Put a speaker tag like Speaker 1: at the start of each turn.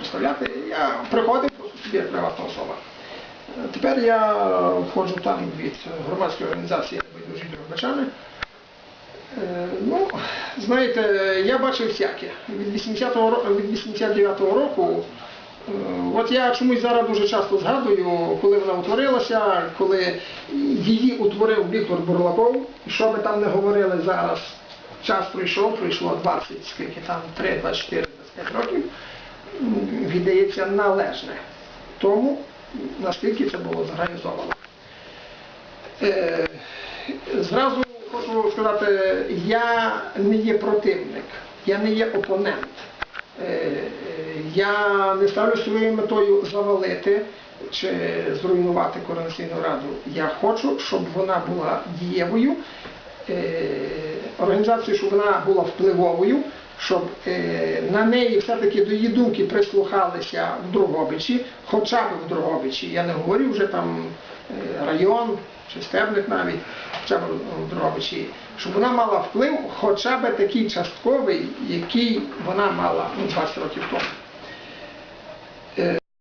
Speaker 1: представляти. Я приходив просто собі як приватна особа. Е, Тепер я входжу там від громадської організації «Байдужі Дрогобичани». Е, Ну, знаєте, я бачив всяке. Від 80-го ро- від 89-го року, е, от я чомусь зараз дуже часто згадую, коли вона утворилася, коли її утворив Віктор Бурлаков, що би там не говорили зараз, час пройшов, пройшло 20, скільки там, 3, 24, 25 років, віддається належне тому, наскільки це було зорганізовано. Е, Зразу хочу сказати, я не є противник, я не є опонент. Е, Я не ставлю своєю метою завалити чи зруйнувати Координаційну раду. Я хочу, щоб вона була дієвою, е, організацією, щоб вона була впливовою, щоб е, на неї все-таки до її думки прислухалися в Другобичі, хоча б в Другобичі. Я не говорю вже там е, район чи стебник навіть, хоча б в Другобичі, щоб вона мала вплив хоча б такий частковий, який вона мала ну, 20 років тому. Е,